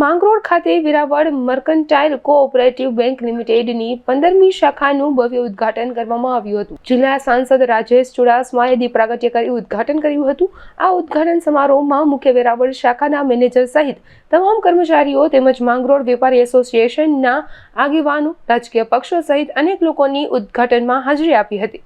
માંગરોળ ખાતે Veraval mercantile cooperative bank લિમિટેડની પંદરમી શાખાનું ભવ્ય ઉદ્ઘાટન કરવામાં આવ્યું હતું. જિલ્લા સાંસદ રાજેશ ચુડાસમાએ દીપ પ્રાગટ્ય કરી ઉદ્ઘાટન કર્યું હતું. આ ઉદ્ઘાટન સમારોહમાં મુખ્ય વેરાવળ શાખાના મેનેજર સહિત તમામ કર્મચારીઓ તેમજ માંગરોળ વેપારી એસોસિએશનના આગેવાનો, રાજકીય પક્ષો સહિત અનેક લોકોની ઉદ્ઘાટનમાં હાજરી આપી હતી.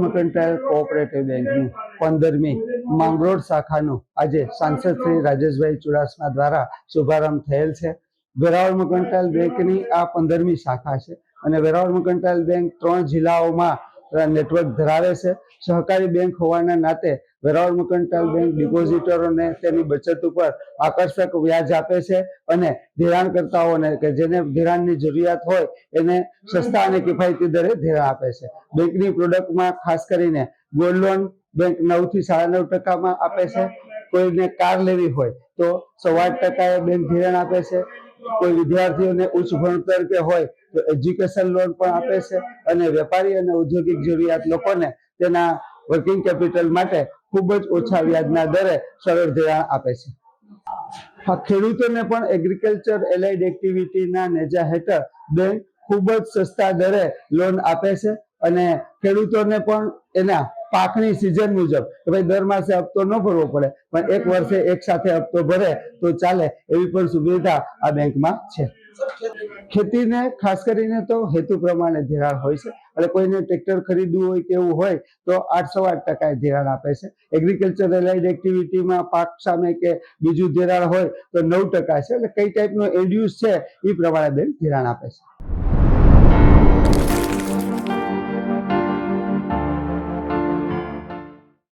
મર્કન્ટાઇલ કોઓપરેટિવ બેંકની પંદરમી માંગરોળ શાખાનું આજે સાંસદ શ્રી રાજેશભાઈ ચુડાસમા દ્વારા શુભારંભ થયેલ છે. વેરાવળ મર્કન્ટાઇલ બેંકની આ પંદરમી શાખા છે અને વેરાવળ મર્કન્ટાઇલ બેંક ત્રણ જિલ્લાઓમાં નેટવર્ક ધરાવે છે. સહકારી બેંક હોવાના નાતે વેરાવળ મકંટાલ બેંક ડિપોઝિટરોને તેની બચત ઉપર આકર્ષક વ્યાજ આપે છે અને ધિરાણકર્તાઓને કે જેને ધિરાણની જરૂરિયાત હોય એને સસ્તા અને કિફાયતી દરે ધિરાણ આપે છે. બેંકની પ્રોડક્ટમાં ખાસ કરીને ગોલ્ડ લોન બેંક નવથી સાડા નવ ટકામાં આપે છે. કોઈને કાર લેવી હોય તો સવા ટકાએ બેંક ધિરાણ આપે છે. કોઈ વિદ્યાર્થીઓને ઉચ્ચ ભણતર કે હોય તો એજ્યુકેશન લોન પણ આપે છે. અને વેપારી અને ઔદ્યોગિક જરૂરિયાત લોકોને તેના વર્કિંગ કેપિટલ માટે ખૂબ જ ઓછા વ્યાજના દરે સરળ ધિરાણ આપે છે. હા, ખેડૂતોને પણ એગ્રીકલ્ચર એલાઇડ એક્ટિવિટીના નેજા હેઠળ બેંક ખૂબ જ સસ્તા દરે લોન આપે છે. અને ખેડૂતોને પણ એના પાકની સિઝન મુજબ. કે ભાઈ દર માસે હપ્તો ન ભરવો પડે પણ એક વર્ષે એક સાથે હપ્તો ભરે તો ચાલે એવી પણ સુવિધા આ બેંકમાં છે. ખેતીને ખાસ કરીને તો હેતુ પ્રમાણે ધિરાણ હોય છે. એટલે કોઈને ટ્રેક્ટર ખરીદવું હોય કે એવું હોય તો આઠસો આઠ ટકા ધિરાણ આપે છે. એગ્રીકલ્ચર એલાઇડ એક્ટિવિટીમાં પાક સામે કે બીજું ધિરાણ હોય તો નવ ટકા છે. એટલે કઈ ટાઈપનો એડ્યુસ છે એ પ્રમાણે બેંક ધિરાણ આપે છે.